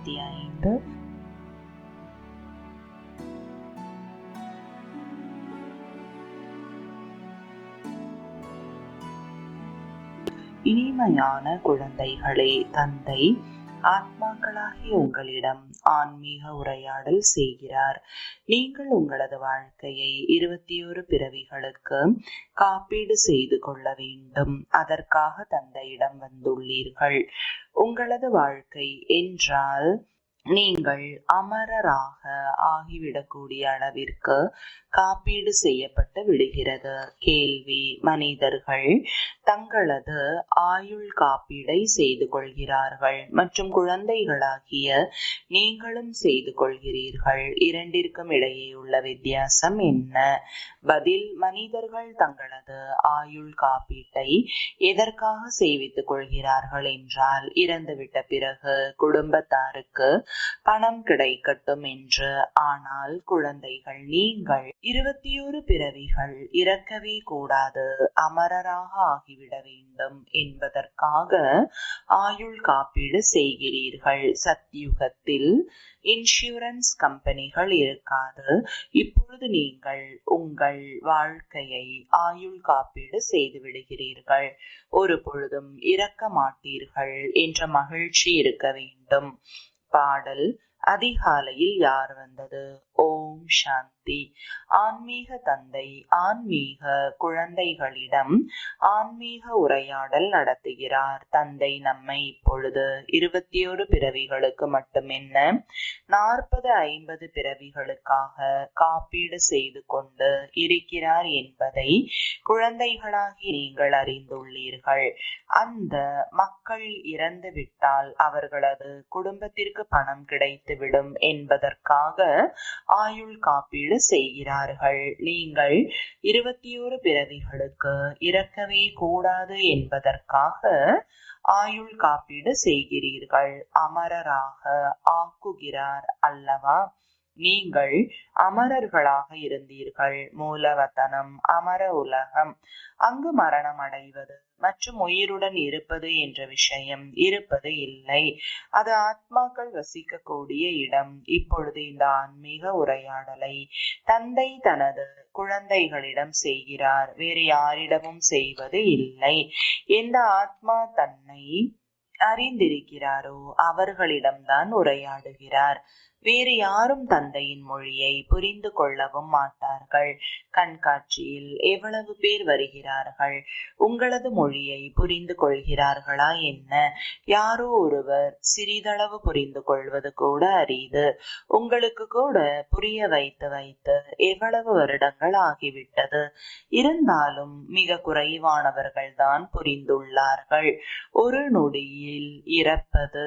இருபத்தி ஐந்து இனிமையான குழந்தைகளே தந்தை ஆத்மாக்களாகிய உங்களிடம் ஆன்மீக உரையாடல் செய்கிறார். நீங்கள் உங்களது வாழ்க்கையை இருபத்தி ஒரு பிறவிகளுக்கு காப்பீடு செய்து கொள்ள வேண்டும். அதற்காக தந்தையிடம் வந்துள்ளீர்கள். உங்களது வாழ்க்கை என்றால் நீங்கள் அமரராக ஆகிவிடக்கூடிய அளவிற்கு காப்பீடு செய்யப்பட்டு விடுகிறது. கேள்வி. மனிதர்கள் தங்களது ஆயுள் காப்பீடை செய்து கொள்கிறார்கள். மற்றும் குழந்தைகளாகிய நீங்களும் செய்து கொள்கிறீர்கள். இரண்டிற்கும் இடையே உள்ள வித்தியாசம் என்ன? பதில். மனிதர்கள் தங்களது ஆயுள் காப்பீட்டை எதற்காக செய்வித்துக் கொள்கிறார்கள் என்றால் இறந்துவிட்ட பிறகு குடும்பத்தாருக்கு பணம் கிடைக்கட்டும் என்று. ஆனால் குழந்தைகள் நீங்கள் இருபத்தி ஒரு பிறவிகள் இறக்கவே கூடாது. அமரராக ஆகிவிட வேண்டும் என்பதற்காக ஆயுள் காப்பீடு செய்கிறீர்கள். சத்யுகத்தில் இன்சூரன்ஸ் கம்பெனிகள் இருக்காது. இப்பொழுது நீங்கள் உங்கள் வாழ்க்கையை ஆயுள் காப்பீடு செய்து விடுகிறீர்கள். ஒரு பொழுதும் இறக்க மாட்டீர்கள் என்ற மகிழ்ச்சி இருக்க வேண்டும். பாடல் அதிகாலையில் யார் வந்தது? ஓம் சாந்தி. சக்தி. ஆன்மீக தந்தை ஆன்மீக குழந்தைகளிடம் ஆன்மீக உரையாடல் நடத்துகிறார். தந்தை நம்மை இப்பொழுது இருபத்தி ஒரு பிறவிகளுக்கு மட்டுமென்ன நாற்பது ஐம்பது பிறவிகளுக்காக காப்பீடு செய்து கொண்டு இருக்கிறார் என்பதை குழந்தைகளாகி நீங்கள் அறிந்துள்ளீர்கள். அந்த மக்கள் இறந்து விட்டால் அவர்களது குடும்பத்திற்கு பணம் கிடைத்துவிடும் என்பதற்காக ஆயுள் காப்பீடு செய்கிறார்கள். நீங்கள் இருபத்தி ஒரு பிறவிகளுக்கு இறக்கவே கூடாது என்பதற்காக ஆயுள் காப்பீடு செய்கிறீர்கள். அமரராக ஆக்குகிறார் அல்லவா? நீங்கள் அமரர்களாக இருந்தீர்கள். மூலவத்தனம் அமர உலகம். அங்கு மரணம் அடைவது மற்றும் உயிருடன் இருப்பது என்ற விஷயம். இருப்பது இல்லை. அது ஆத்மாக்கள் வசிக்கக்கூடிய இடம். இப்பொழுது இந்த ஆன்மீக உரையாடலை தந்தை தனது குழந்தைகளிடம் செய்கிறார். வேறு யாரிடமும் செய்வது இல்லை. எந்த ஆத்மா தன்னை அறிந்திருக்கிறாரோ அவர்களிடம்தான் உரையாடுகிறார். வேறு யாரும் தந்தையின் மொழியை புரிந்து கொள்ளவும் மாட்டார்கள். கண்காட்சியில் எவ்வளவு பேர் வருகிறார்கள்? உங்களது மொழியை புரிந்து கொள்கிறார்களா என்ன? யாரோ ஒருவர் சிறிதளவு புரிந்து கொள்வது கூட அரிது. உங்களுக்கு கூட புரிய வைத்து வைத்து எவ்வளவு வருடங்கள் ஆகிவிட்டது? இருந்தாலும் மிக குறைவானவர்கள் தான் புரிந்துள்ளார்கள். ஒரு நொடியில் இறப்பது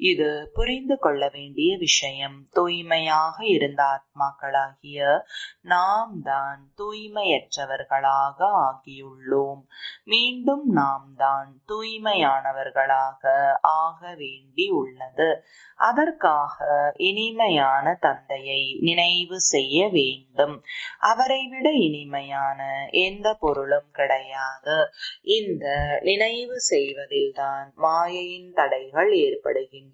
இது புரிந்து கொள்ள வேண்டிய விஷயம். தூய்மையாக இருந்த ஆத்மாக்களாகிய நாம் தான் தூய்மையற்றவர்களாக ஆகியுள்ளோம். மீண்டும் நாம் தான் தூய்மையானவர்களாக ஆக வேண்டி உள்ளது. அதற்காக இனிமையான தந்தையை நினைவு செய்ய வேண்டும். அவரை விட இனிமையான எந்த பொருளும் கிடையாது. இந்த நினைவு செய்வதில்தான் மாயையின் தடைகள் ஏற்படுகின்றன.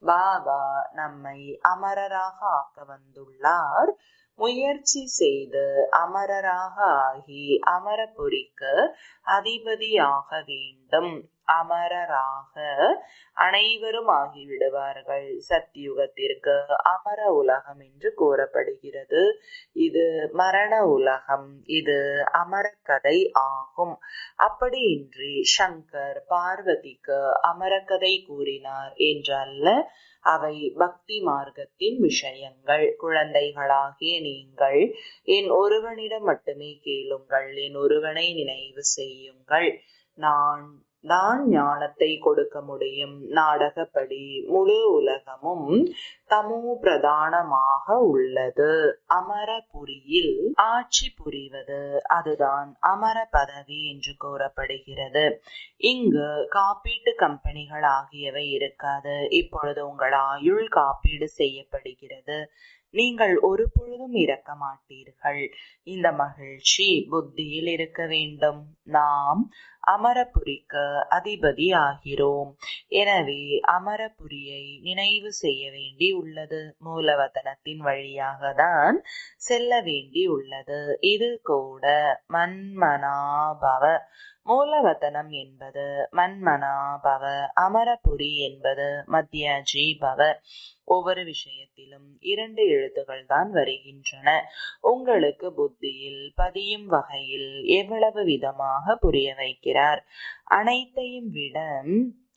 பாபா நம்மை அமரராக ஆக்க வந்துள்ளார். முயற்சி செய்து அமரராக ஆகி அமரபுரிக்கு அதிபதியாக வேண்டும். அமரராக அனைவரும் ஆகிவிடுவார்கள். சத்தியுகத்திற்கு அமர உலகம் என்று கூறப்படுகிறது. இது மரண உலகம். இது அமர கதை ஆகும். அப்படியின்றி சங்கர் பார்வதிக்கு அமரக்கதை கூறினார் என்றல்ல. அவை பக்தி மார்க்கத்தின் விஷயங்கள். குழந்தைகளாகிய நீங்கள் என் ஒருவனிடம் மட்டுமே கேளுங்கள். என் ஒருவனை நினைவு செய்யுங்கள். நான் தான் ஞானத்தை கொடுக்க முடியும். நாடகப்படி முழு உலகமும் தமோ பிரதானமாக உள்ளது. அமரபுரியில் ஆட்சி புரிவது அதுதான் அமர பதவி என்று கூறப்படுகிறது. இங்கு காப்பீட்டு கம்பெனிகள் ஆகியவை இருக்காது. இப்பொழுது உங்கள் ஆயுள் காப்பீடு செய்யப்படுகிறது. நீங்கள் ஒரு பொழுதும் இறக்க மாட்டீர்கள். இந்த மகிழ்ச்சி புத்தியில் இருக்க வேண்டும். நாம் அமரபுரிக்கு அதிபதி ஆகிறோம் எனவே அமரபுரியை நினைவு செய்ய வேண்டி உள்ளது. மூலவதனத்தின் வழியாக தான் செல்ல வேண்டி உள்ளது. இது கூட மன்மனாபவ மூலவதனம் என்பது மன்மனாபவ அமரபுரி என்பது மத்தியாஜி பவ. ஒவ்வொரு விஷயத்திலும் இரண்டு எழுத்துகள் தான் வருகின்றன. உங்களுக்கு புத்தியில் பதியும் வகையில் எவ்வளவு விதமாக புரிய வைக்கிறார்? அனைத்தையும் விட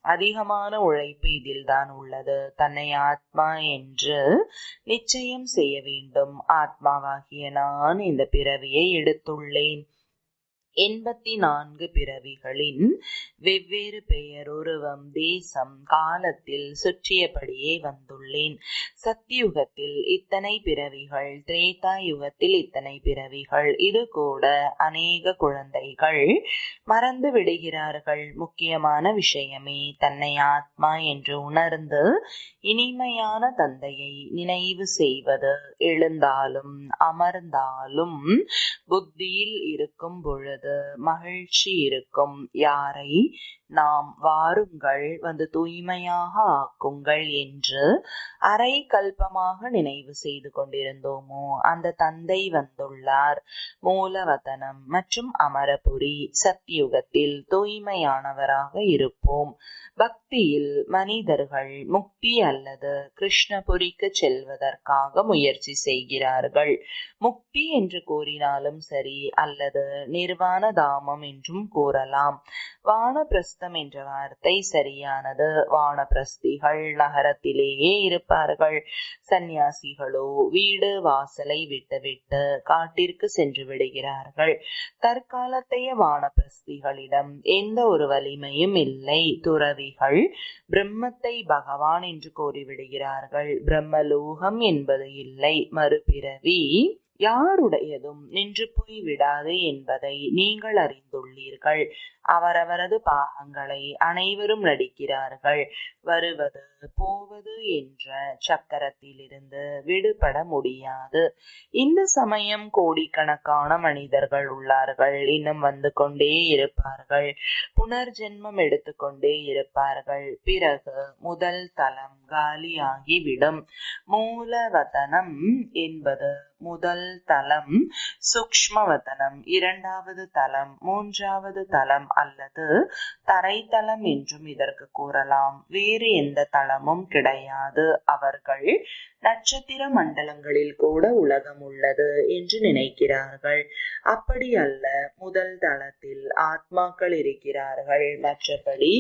அதிகமான உழைப்பு இதில்தான் உள்ளது. தன்னை ஆத்மா என்று நிச்சயம் செய்ய வேண்டும். ஆத்மாவாகிய நான் இந்த பிறவியை எடுத்துள்ளேன். எண்பத்தி நான்கு பிறவிகளின் வெவ்வேறு பெயர் உருவம் தேசம் காலத்தில் சுற்றியபடியே வந்துள்ளேன். சத்தியுகத்தில் இத்தனை பிறவிகள் திரேதா யுகத்தில் இத்தனை பிறவிகள் இது கூட அநேக குழந்தைகள் மறந்து விடுகிறார்கள். முக்கியமான விஷயமே தன்னை ஆத்மா என்று உணர்ந்து இனிமையான தந்தையை நினைவு செய்வது. எழுந்தாலும் அமர்ந்தாலும் புத்தியில் இருக்கும் பொழுது மகிழ்ச்சி இருக்கும் யாரை? நாம் வாருங்கள் வந்து தூய்மையாக ஆக்குங்கள் என்று அரை கல்பமாக நினைவு செய்து கொண்டிருந்தோமோ? அந்த தந்தை வந்துள்ளார். மூலவதனம் மற்றும் அமரபுரி சத்தியுகத்தில் தூய்மையானவராக இருப்போம். பக்தியில் மனிதர்கள் முக்தி அல்லது கிருஷ்ணபுரிக்கு செல்வதற்காக முயற்சி செய்கிறார்கள். முக்தி என்று கூறினாலும் சரி அல்லது நிர்வாண தாமம் என்றும் கூறலாம். வானப்பிரஸ்தம் என்ற வார்த்தை சரியானது. வானப்பிரஸ்திகள் நகரத்திலேயே இருப்பார்கள். சந்நியாசிகளோ வீடு வாசலை விட்டுவிட்டு காட்டிற்கு சென்று விடுகிறார்கள். தற்காலத்தைய வானப்பிரஸ்திகளிடம் எந்த ஒரு வலிமையும் இல்லை. துறவிகள் பிரம்மத்தை பகவான் என்று கூறிவிடுகிறார்கள். பிரம்மலோகம் என்பது இல்லை. மறுபிறவி யாருடையதும் நின்று போய்விடாது என்பதை நீங்கள் அறிந்துள்ளீர்கள். அவரவரது பாகங்களை அனைவரும் நடிக்கிறார்கள். வருவது போவது என்ற சக்கரத்திலிருந்து விடுபட முடியாது. இந்த சமயம் கோடிக்கணக்கான மனிதர்கள் உள்ளார்கள். இன்னும் வந்து கொண்டே இருப்பார்கள். புனர்ஜென்மம் எடுத்துக்கொண்டே இருப்பார்கள். பிறகு முதல் தலம் காலியாகிவிடும். மூலவதனம் என்பது முதல் தலம் சூக்ஷ்மவதனம். இரண்டாவது தலம் மூன்றாவது தலம் அல்லது தரைத்தலம் என்றும் இதற்கு கூறலாம். வேறு எந்த தளமும் கிடையாது. அவர்கள் நட்சத்திர மண்டலங்களில் கூட உலகம் உள்ளது என்று நினைக்கிறார்கள். அப்படி அல்ல முதல் தளத்தில் ஆத்மாக்கள் இருக்கிறார்கள். மற்றபடி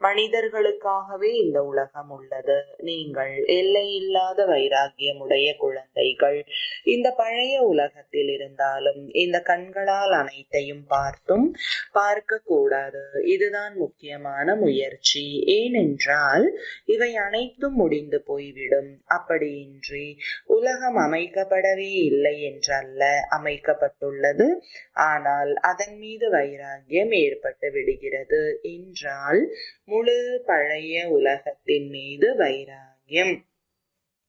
மனிதர்களுக்காகவே இந்த உலகம் உள்ளது. நீங்கள் எல்லையில்லாத வைராகியமுடைய குழந்தைகள். இந்த இந்த பழைய உலகத்தில் இருந்தாலும் இந்த கண்களால் அனைத்தையும் பார்த்தும் பார்க்க கூடாது. இதுதான் முக்கியமான முயற்சி. ஏனென்றால் இவை அனைத்தும் முடிந்து போய்விடும். அப்படியின்றி உலகம் அமைக்கப்படவே இல்லை என்றல்ல அமைக்கப்பட்டுள்ளது. ஆனால் அதன் மீது வைராகியம் ஏற்பட்டு விடுகிறது. என்றால் முழு பழைய உலகத்தின் மீது வைராகியம்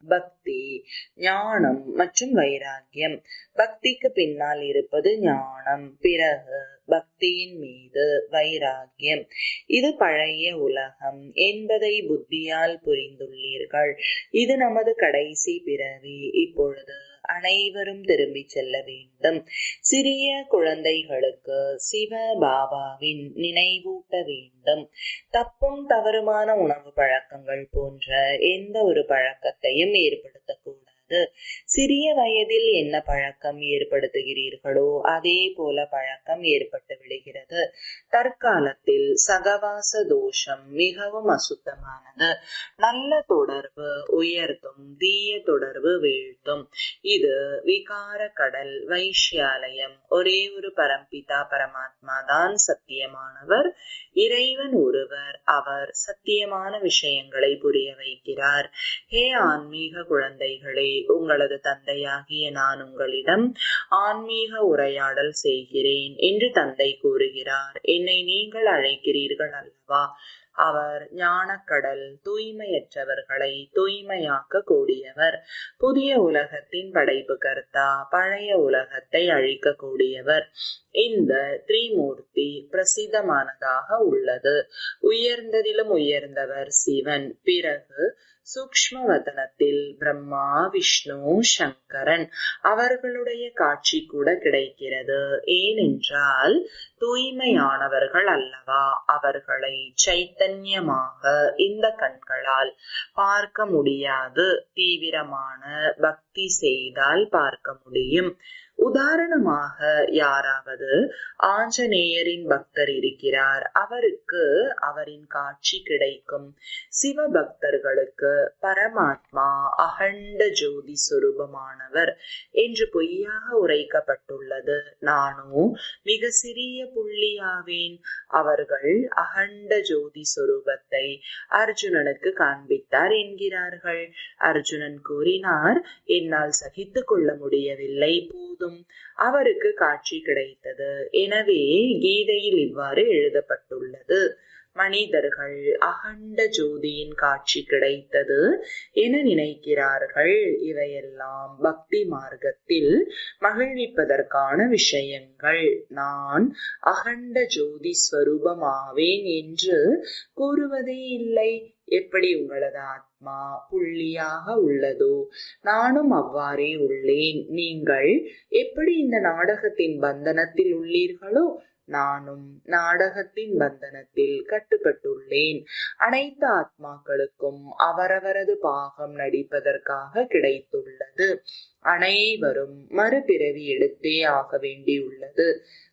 பக்தி ஞானம் மற்றும் வைராக்கியம். பக்திக்கு பின்னால் இருப்பது ஞானம். பிறகு பக்தியின் மீது வைராகியம் இது பழைய உலகம். என்பதை புத்தியால் புரிந்துள்ளீர்கள். இது நமது கடைசி பிறவி. இப்பொழுது அனைவரும் திரும்பி செல்ல வேண்டும். சிறிய குழந்தைகளுக்கு சிவ பாபாவின் நினைவூட்ட வேண்டும். தப்பும் தவறுமான உணவு பழக்கங்கள் போன்ற எந்த ஒரு பழக்கத்தையும் ஏற்படுத்தக்கூடும் ஏற்படுத்தக்கூடாது சிறிய வயதில் என்ன பழக்கம் ஏற்படுத்துகிறீர்களோ அதே போல பழக்கம் ஏற்பட்டு விடுகிறது. தற்காலத்தில் சகவாச தோஷம் மிகவும் அசுத்தமானது. நல்ல தொடர்பு உயர்த்தும் தீய தொடர்பு வீழ்த்தும். இது விகார கடல் வைஷ்யாலயம் ஒரே ஒரு பரம்பிதா பரமாத்மா தான் சத்தியமானவர். இறைவன் ஒருவர் அவர் சத்தியமான விஷயங்களை புரிய வைக்கிறார். ஹே ஆன்மீக குழந்தைகளே உங்களது தந்தையாகிய நான் உங்களிடம் ஆன்மீக உரையாடல் செய்கிறேன் என்று தந்தை கூறுகிறார். என்னை நீங்கள் அழைக்கிறீர்கள் அல்லவா? அவர் ஞானக்கடல் தூய்மையற்றவர்களை தூய்மையாக்க கூடியவர் புதிய உலகத்தின் படைப்பு கர்த்தா பழைய உலகத்தை அழிக்க கூடியவர். இந்த திரிமூர்த்தி பிரசித்தமானதாக உள்ளது. உயர்ந்ததிலும் உயர்ந்தவர் சிவன். பிறகு சூக்ஷ்ம வதனத்தில் பிரம்மா விஷ்ணு சங்கரன் அவர்களுடைய காட்சி கூட கிடைக்கிறது. ஏனென்றால் தூய்மையானவர்கள் அல்லவா அவர்களை சைத்தன்யமாக இந்த கண்களால் பார்க்க முடியாது. தீவிரமான பக்தி செய்தால் பார்க்க முடியும். உதாரணமாக யாராவது ஆஞ்சநேயரின் பக்தர் இருக்கிறார். அவருக்கு அவரின் காட்சி கிடைக்கும். சிவ பக்தர்களுக்கு பரமாத்மா அகண்ட ஜோதி சுரூபமானவர் என்று பொய்யாக உரைக்கப்பட்டுள்ளது. நானோ மிக சிறிய புள்ளியாவேன். அவர்கள் அகண்ட ஜோதி சுரூபத்தை அர்ஜுனனுக்கு காண்பித்தார் என்கிறார்கள். அர்ஜுனன் கூறினார் என்னால் சகித்துக் கொள்ள முடியவில்லை. போதும். அவருக்கு காட்சி கிடைத்தது. எனவே கீதையில் இவ்வாறு எழுதப்பட்டுள்ளது. மனிதர்கள் அகண்ட ஜோதியின் காட்சி கிடைத்தது என நினைக்கிறார்கள். இவையெல்லாம் பக்தி மார்க்கத்தில் மகிழ்விப்பதற்கான விஷயங்கள். நான் அகண்ட ஜோதி ஸ்வரூபமாவேன் என்று கூறுவதே இல்லை. எப்படி உங்களது ஆத்மா புள்ளியாக உள்ளதோ நானும் அவ்வாறே உள்ளேன். நீங்கள் எப்படி இந்த நாடகத்தின் பந்தனத்தில் உள்ளீர்களோ நானும் நாடகத்தின் பந்தனத்தில் கட்டுப்பட்டுள்ளேன். அனைத்து ஆத்மாக்களுக்கும் அவரவரது பாகம் நடிப்பதற்காக கிடைத்துள்ளது. அனைவரும் மறுபிறவி எடுத்தே ஆக வேண்டியுள்ளது.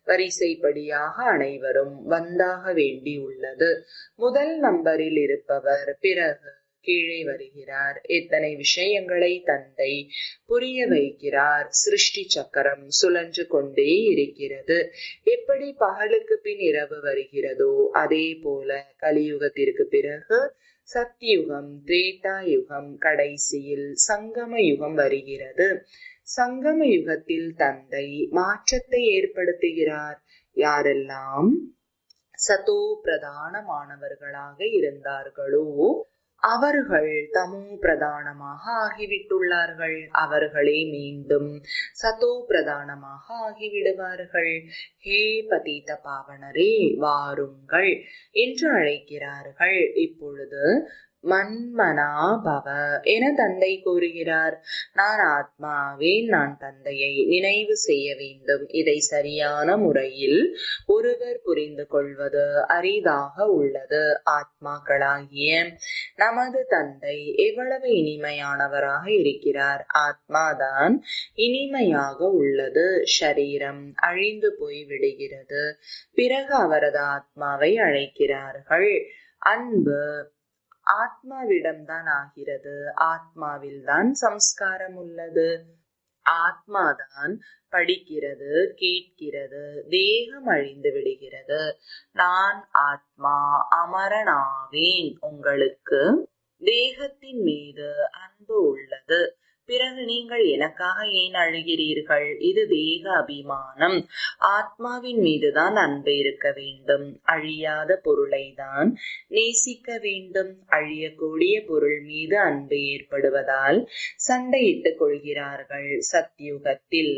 வரிசைப்படியாக அனைவரும் வந்தாக வேண்டியுள்ளது. முதல் நம்பரில் இருப்பவர் பிறகு கீழே வருகிறார். எத்தனை விஷயங்களை தந்தை புரிய வைக்கிறார். சிருஷ்டி சக்கரம் சுழன்று கொண்டே இருக்கிறது. எப்படி பகலுக்கு பின் இரவு வருகிறதோ அதே போல கலியுகத்திற்கு பிறகு சத்தியுகம் திரேதா யுகம் கடைசியில் சங்கம யுகம் வருகிறது. சங்கம யுகத்தில் தந்தை மாற்றத்தை ஏற்படுத்துகிறார். யாரெல்லாம் சதோ பிரதானமானவர்களாக இருந்தார்களோ அவர்கள் தமோ பிரதானமாக ஆகிவிட்டுள்ளார்கள். அவர்களே மீண்டும் சதோ பிரதானமாக ஆகிவிடுவார்கள். ஹே பதீத பாவனரே வாருங்கள் என்று அழைக்கிறார்கள். இப்பொழுது மன்மனா பவ என தந்தை கூறுகிறார். நான் ஆத்மாவேன் நான் தந்தையை நினைவு செய்ய வேண்டும். இதை சரியான முறையில் ஒருவர் புரிந்து கொள்வது அரிதாக உள்ளது. ஆத்மாக்களாகிய நமது தந்தை எவ்வளவு இனிமையானவராக இருக்கிறார். ஆத்மாதான் இனிமையாக உள்ளது. ஷரீரம் அழிந்து போய் விடுகிறது. பிறகு அவரது ஆத்மாவை அழைக்கிறார்கள். அன்பு ஆத்மாவிடம்தான் ஆகிறது. ஆத்மாவில் தான் சம்ஸ்காரம் உள்ளது ஆத்மாதான் படிக்கிறது கேட்கிறது தேகம் அழிந்து விடுகிறது. நான் ஆத்மா அமரனாவேன் உங்களுக்கு. தேகத்தின் மீது அன்பு உள்ளது. பிறகு நீங்கள் எனக்காக ஏன் அழுகிறீர்கள்? இது தேக அபிமானம். ஆத்மாவின் மீதுதான் அன்பு இருக்க வேண்டும். அழியாத பொருளை தான் நேசிக்க வேண்டும். அழியக்கூடிய பொருள் மீது அன்பு ஏற்படுவதால் சண்டையிட்டுக் கொள்கிறார்கள். சத்யுகத்தில்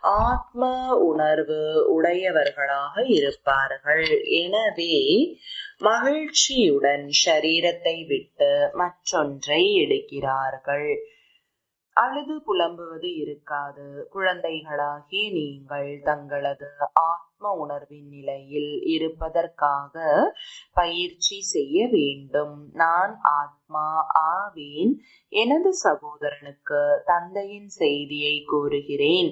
ஆத்ம உணர்வு உடையவர்களாக இருப்பார்கள். எனவே மகிழ்ச்சியுடன் சரீரத்தை விட்டு மற்றொன்றை எடுக்கிறார்கள். அழுது புலம்புவது இருக்காது. குழந்தைகளாகிய நீங்கள் தங்களது ஆத்ம உணர்வின் நிலையில் இருப்பதற்காக பயிற்சி செய்ய வேண்டும். நான் ஆத்மா ஆவேன். எனது சகோதரனுக்கு தந்தையின் செய்தியை கூறுகிறேன்.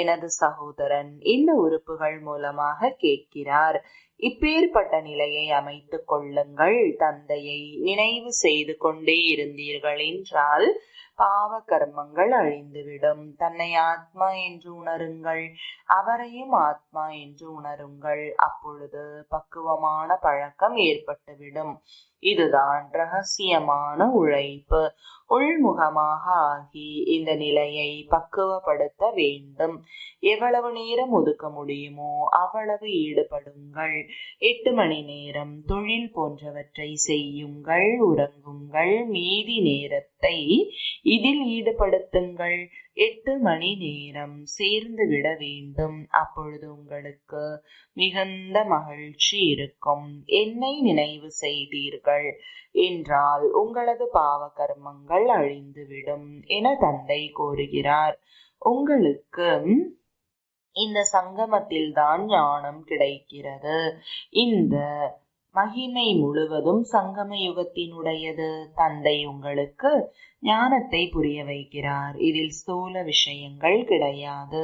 எனது சகோதரன் இந்த உறுப்புகள் மூலமாக கேட்கிறார். இப்பேற்பட்ட நிலையை அமைத்துக் கொள்ளுங்கள். தந்தையை நினைவு செய்து கொண்டே இருந்தீர்கள் என்றால் பாவ கர்மங்கள் அழிந்துவிடும். தன்னை ஆத்மா என்று உணருங்கள் அவரையும் ஆத்மா என்று உணருங்கள். அப்பொழுது பக்குவமான பழக்கம் ஏற்பட்டுவிடும். இதுதான் ரகசியமான உழைப்பு. உள்முகமாக ஆகி இந்த நிலையை பக்குவப்படுத்த வேண்டும். எவ்வளவு நேரம் ஒதுக்க முடியுமோ அவ்வளவு ஈடுபடுங்கள். எட்டு மணி நேரம் தொழில் போன்றவற்றை செய்யுங்கள் உறங்குங்கள் மீதி நேரத்தை இதில் ஈடுபடுத்துங்கள். எட்டு மணி நேரம் சேர்ந்து விட வேண்டும். அப்பொழுது உங்களுக்கு மிகுந்த மகிழ்ச்சி இருக்கும். என்னை நினைவு செய்தீர்கள் என்றால் உங்களது பாவ கர்மங்கள் அழிந்துவிடும் என தந்தை கூறுகிறார். உங்களுக்கு இந்த சங்கமத்தில் தான் ஞானம் கிடைக்கிறது. இந்த மகிமை முழுவதும் சங்கம யுகத்தினுடையது. தந்தை உங்களுக்கு ஞானத்தை புரிய வைக்கிறார். இதில் ஸ்தூல விஷயங்கள் கிடையாது.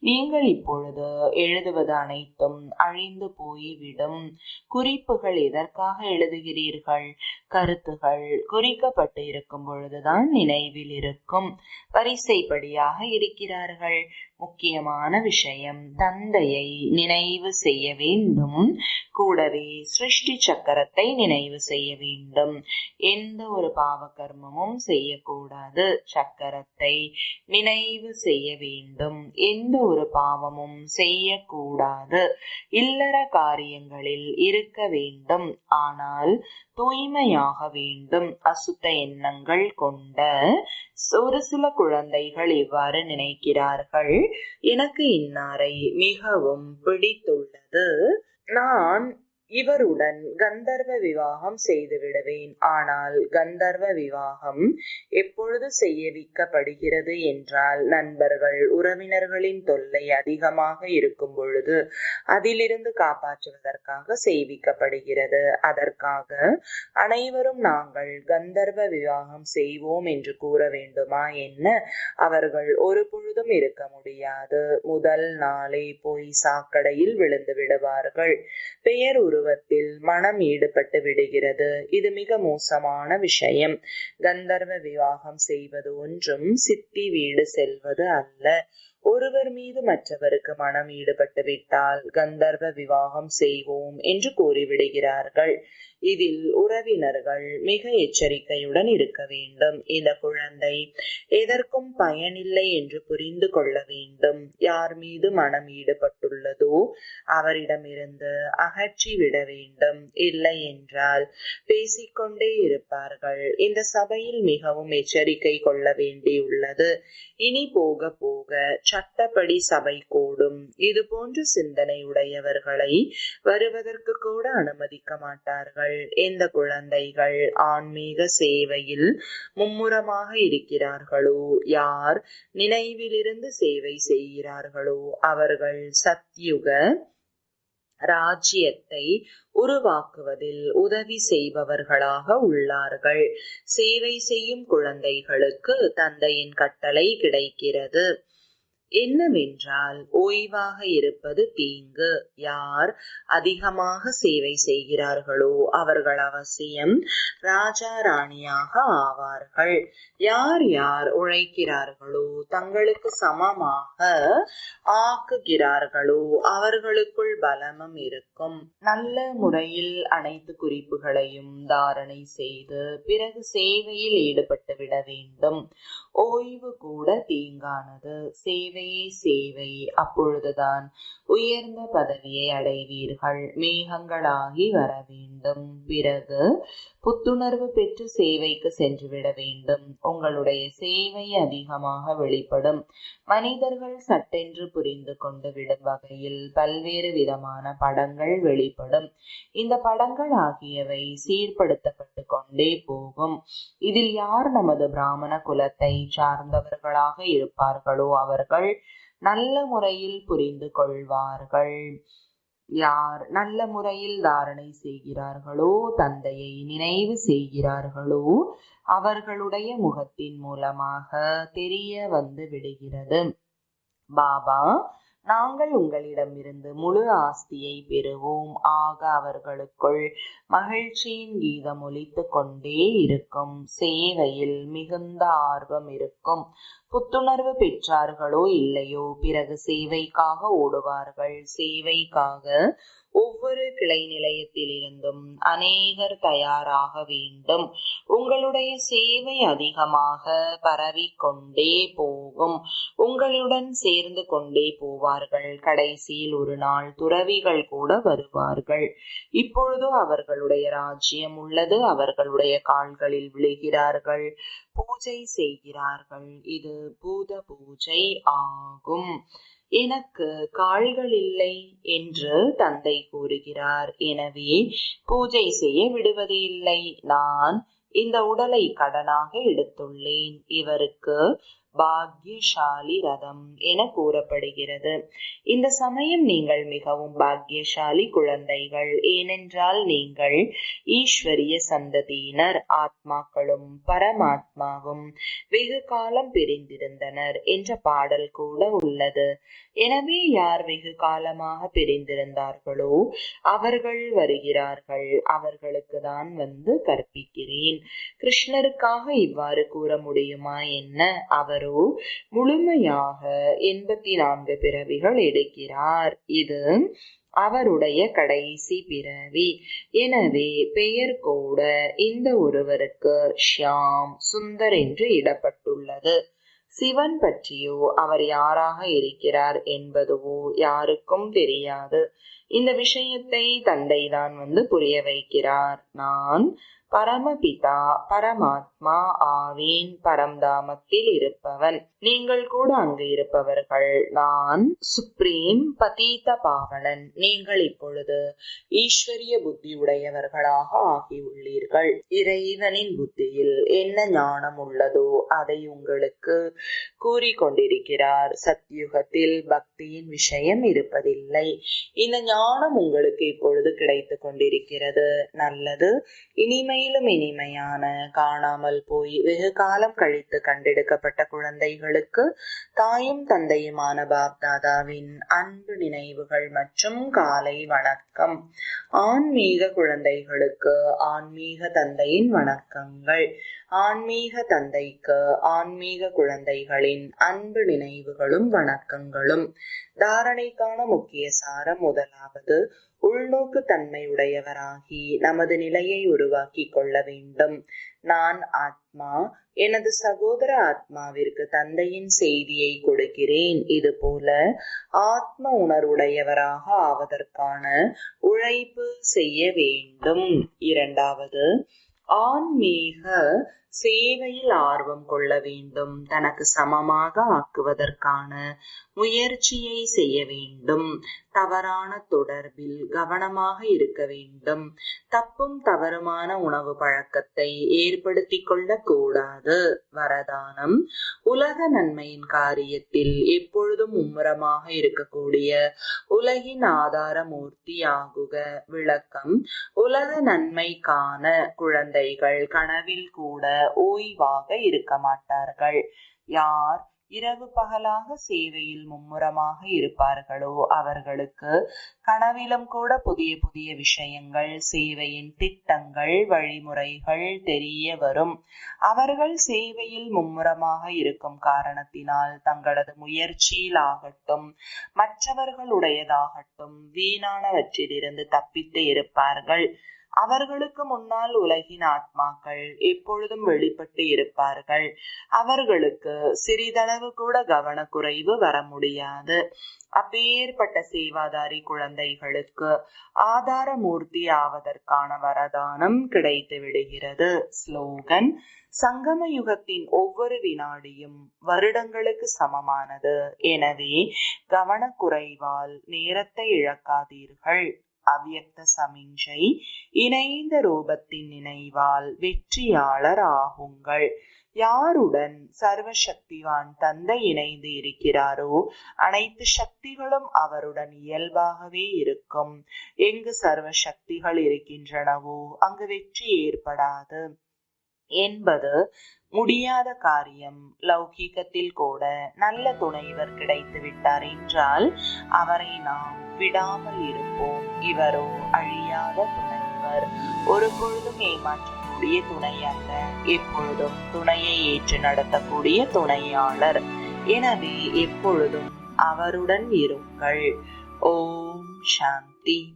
நீங்கள் இப்பொழுது எழுதுவது அனைத்தும் அழிந்து போய்விடும். குறிப்புகள் எதற்காக எழுதுகிறீர்கள்? கருத்துகள் குறிக்கப்பட்டு இருக்கும் பொழுதுதான் நினைவில் இருக்கும். வரிசைப்படியாக இருக்கிறார்கள். முக்கியமான விஷயம் தந்தையை நினைவு செய்ய வேண்டும். கூடவே சிருஷ்டி சக்கரத்தை நினைவு செய்ய வேண்டும். எந்த ஒரு பாவ கர்மமும் செய்யக்கூடாது. சக்கரத்தை நினைவு செய்ய வேண்டும். எந்த ஒரு பாவமும் செய்யக்கூடாது. இல்லற காரியங்களில் இருக்க வேண்டும். ஆனால் தூய்மையாக வேண்டும். அசுத்த எண்ணங்கள் கொண்ட ஒரு சில குழந்தைகள் இவ்வாறு நினைக்கிறார்கள். எனக்கு இன்னாரை மிகவும் பிடித்துள்ளது. நான் இவருடன் கந்தர்வ விவாகம் செய்து விடுவேன் ஆனால் கந்தர்வ விவாகம் எப்பொழுது செய்யவிக்கப்படுகிறது என்றால் நண்பர்கள் உறவினர்களின் தொல்லை அதிகமாக இருக்கும் பொழுது அதிலிருந்து காப்பாற்றுவதற்காக செய்விக்கப்படுகிறது. அதற்காக அனைவரும் நாங்கள் கந்தர்வ விவாகம் செய்வோம் என்று கூற வேண்டுமா என்ன? அவர்கள் ஒரு பொழுதும் இருக்க முடியாது. முதல் நாளே போய் சாக்கடையில் விழுந்து விடுவார்கள். பெயர் உருவத்தில் மனம் ஈடுபட்டு விடுகிறது. இது மிக மோசமான விஷயம். கந்தர்வ விவாகம் செய்வது ஒன்றும் சித்தி வீடு செல்வது அல்ல. ஒருவர் மீது மற்றவருக்கு மனம் ஈடுபட்டு விட்டால் கந்தர்வ விவாகம் செய்வோம் என்று கூறிவிடுகிறார்கள். இதில் உறவினர்கள் மிக எச்சரிக்கையுடன் இருக்க வேண்டும். இந்த குழந்தை எதற்கும் பயனில்லை என்று புரிந்து கொள்ள வேண்டும். யார் மீது மனம் ஈடுபட்டுள்ளதோ அவரிடமிருந்து அகற்றி விட வேண்டும். இல்லை என்றால் பேசிக்கொண்டே இருப்பார்கள். இந்த சபையில் மிகவும் எச்சரிக்கை கொள்ள வேண்டியுள்ளது. இனி போக போக சட்டப்படி சபை கூடும். இது போன்ற சிந்தனை உடையவர்களை வருவதற்கு கூட அனுமதிக்க மாட்டார்கள். எந்த குழந்தைகள் ஆன்மீக சேவையில் மும்முரமாக இருக்கிறார்களோ யார் நினைவிலிருந்து சேவை செய்கிறார்களோ அவர்கள் சத்யுக ராஜ்யத்தை உருவாக்குவதில் உதவி செய்பவர்களாக உள்ளார்கள். சேவை செய்யும் குழந்தைகளுக்கு தந்தையின் கட்டளை கிடைக்கிறது. என்னவென்றால் ஓய்வாக இருப்பது தீங்கு. யார் அதிகமாக சேவை செய்கிறார்களோ அவர்கள் அவசியம் ராஜா ராணியாக ஆவார்கள். யார் யார் உழைக்கிறார்களோ தங்களுக்கு சமமாக ஆக்குகிறார்களோ அவர்களுக்குள் பலமும் இருக்கும். நல்ல முறையில் அனைத்து குறிப்புகளையும் தாரணை செய்து பிறகு சேவையில் ஈடுபட்டு விட வேண்டும். ஓய்வு கூட தீங்கானது. சேவை சேவையே சேவை அப்பொழுதுதான் உயர்ந்த பதவியை அடைவீர்கள். மேகங்களாகி வர வேண்டும் பிறகு புத்துணர்வு பெற்று சேவைக்கு சென்று விட வேண்டும். உங்களுடைய சேவை அதிகமாக வெளிப்படும். மனிதர்கள் சட்டென்று புரிந்து கொண்டு விடும் வகையில் பல்வேறு விதமான படங்கள் வெளிப்படும். இந்த படங்கள் ஆகியவை சீர்படுத்தப்பட்டு கொண்டே போகும். இதில் யார் நமது பிராமண குலத்தை சார்ந்தவர்களாக இருப்பார்களோ அவர்கள் நல்ல முறையில் புரிந்து கொள்வார்கள். யார் நல்ல முறையில் தாரணை செய்கிறார்களோ தந்தையை நினைவு செய்கிறார்களோ அவர்களுடைய முகத்தின் மூலமாக தெரிய வந்து விடுகிறது. பாபா நாங்கள் உங்களிடமிருந்து முழு ஆஸ்தியை பெறுவோம். ஆக அவர்களுக்குள் மகிழ்ச்சியின் கீதம் ஒலித்து கொண்டே இருக்கும். சேவையில் மிகுந்த ஆர்வம் இருக்கும். புத்துணர்வு பெற்றார்களோ இல்லையோ பிறகு சேவைக்காக ஓடுவார்கள். சேவைக்காக ஒவ்வொரு கிளை நிலையத்திலிருந்தும் அநேகர் தயாராக வேண்டும். உங்களுடைய சேவை அதிகமாக பரவிக்கொண்டே போகும். உங்களுடன் சேர்ந்து கொண்டே போவார்கள். கடைசியில் ஒரு நாள் துறவிகள் கூட வருவார்கள். இப்பொழுது அவர்களுடைய ராஜ்யம் உள்ளது. அவர்களுடைய கால்களில் விழுகிறார்கள். பூஜை செய்கிறார்கள். இது பூத பூஜை ஆகும். எனக்கு கால்கள் இல்லை என்று தந்தை கூறுகிறார். எனவே பூஜை செய்ய விடுவது இல்லை. நான் இந்த உடலை கடனாக எடுத்துள்ளேன். இவருக்கு பாக்யசாலி ரதம் என கூறப்படுகிறது. இந்த சமயம் நீங்கள் மிகவும் பாக்யசாலி குழந்தைகள். ஏனென்றால் நீங்கள் ஈஸ்வரிய சந்ததியினர் ஆத்மாக்களும் பரமாத்மாவும் வெகு காலம் பிரிந்திருந்தனர் என்ற பாடல் கூட உள்ளது. எனவே யார் வெகு காலமாக பிரிந்திருந்தார்களோ அவர்கள் வருகிறார்கள். அவர்களுக்கு தான் வந்து கற்பிக்கிறேன். கிருஷ்ணருக்காக இவ்வாறு கூற முடியுமா என்ன? அவர் அவரோ முழுமையாக எண்பத்தி நான்கு பிறவிகள் எடுக்கிறார். இது அவருடைய கடைசி பிறவி. எனவே பெயர் கூட இந்த ஒருவருக்கு ஷியாம் சுந்தர் என்று இடப்பட்டுள்ளது. சிவன் பற்றியோ அவர் யாராக இருக்கிறார் என்பதுவோ யாருக்கும் தெரியாது. இந்த விஷயத்தை தந்தைதான் வந்து புரிய வைக்கிறார். நான் பரமபிதா பரமாத்மா ஆவேன் பரம்தாமத்தில் இருப்பவன். நீங்கள் கூட அங்கு இருப்பவர்கள். நான் சுப்ரீம் பதீத பாவனன் நீங்கள் இப்பொழுது ஈஸ்வரிய புத்தி உடையவர்களாக ஆகியுள்ளீர்கள். இறைவனின் புத்தியில் என்ன ஞானம் உள்ளதோ அதை உங்களுக்கு கூறிக்கொண்டிருக்கிறார். சத்யுகத்தில் பக்தியின் விஷயம் இருப்பதில்லை. இந்த ஞானம் உங்களுக்கு இப்பொழுது கிடைத்து கொண்டிருக்கிறது. நல்லது. மேலும் இனிமையான காணாமல் போய் வெகு காலம் கழித்து கண்டெடுக்கப்பட்ட குழந்தைகளுக்கு தாயும் தந்தையுமான பாப்தாதாவின் அன்பு நினைவுகள் மற்றும் காலை வணக்கம். ஆன்மீக குழந்தைகளுக்கு ஆன்மீக தந்தையின் வணக்கங்கள். ஆன்மீக தந்தைக்கு ஆன்மீக குழந்தைகளின் அன்பு நினைவுகளும் வணக்கங்களும். தாரணைக்கான முக்கிய சாரம் முதலாவது உள்நோக்கு தன்மையுடையவராகி நமது நிலையை உருவாக்கி கொள்ள வேண்டும். நான் ஆத்மா எனது சகோதர ஆத்மாவிற்கு தந்தையின் செய்தியை கொடுக்கிறேன். இது போல ஆத்ம உணர்வுடையவராக ஆவதற்கான உழைப்பு செய்ய வேண்டும். இரண்டாவது ஆன்மீக சேவையில் ஆர்வம் கொள்ள வேண்டும் தனக்கு சமமாக ஆக்குவதற்கான முயற்சியை செய்ய வேண்டும். தவறான தொடர்பில் கவனமாக இருக்க வேண்டும். தப்பும் தவறுமான உணவு பழக்கத்தை ஏற்படுத்தி கொள்ள கூடாது வரதானம் உலக நன்மையின் காரியத்தில் எப்பொழுதும் மும்முரமாக இருக்கக்கூடிய உலகின் ஆதார மூர்த்தி ஆகுக. விளக்கம் உலக நன்மைக்கான குழந்தைகள் கனவில் கூட ஓய்வாக இருக்க மாட்டார்கள். யார் இரவு பகலாக சேவையில் மும்முரமாக இருப்பார்களோ அவர்களுக்கு கனவிலும் கூட புதிய புதிய விஷயங்கள் சேவையின் திட்டங்கள் வழிமுறைகள் தெரிய வரும். அவர்கள் சேவையில் மும்முரமாக இருக்கும் காரணத்தினால் தங்களது முயற்சியில் ஆகட்டும் மற்றவர்களுடையதாகட்டும் வீணானவற்றிலிருந்து தப்பித்து இருப்பார்கள். அவர்களுக்கு முன்னால் உலகின் ஆத்மாக்கள் எப்பொழுதும் வெளிப்பட்டு இருப்பார்கள். அவர்களுக்கு சிறிதளவு கூட கவனக்குறைவு வர முடியாது. அப்பேற்பட்ட சேவாதாரி குழந்தைகளுக்கு ஆதாரமூர்த்தி ஆவதற்கான வரதானம் கிடைத்து விடுகிறது. ஸ்லோகன் சங்கம யுகத்தின் ஒவ்வொரு வினாடியும் வருடங்களுக்கு சமமானது. எனவே கவனக்குறைவால் நேரத்தை இழக்காதீர்கள். அவ்யக்த சமிஞ்சை இணைந்த ரூபத்தின் நினைவால் வெற்றியாளர் ஆகுங்கள். யாருடன் சர்வசக்திவான் தந்தை இணைந்து இருக்கிறாரோ அனைத்து சக்திகளும் அவருடன் இயல்பாகவே இருக்கும். எங்கு சர்வ சக்திகள் இருக்கின்றனவோ அங்கு வெற்றி ஏற்படாது. என்பது முடியாத காரியம். லௌகீகத்தில் கூட நல்ல துணைவர் கிடைத்து விட்டார் என்றால் அவரை நாம் விடாமல் இருப்போம். இவரோ அழியாத துணைவர். ஒரு பொழுதும் ஏமாற்றக்கூடிய துணை அல்ல. எப்பொழுதும் துணையை ஏற்று நடத்தக்கூடிய துணையாளர். எனவே எப்பொழுதும் அவருடன் இருங்கள். ஓம் சாந்தி.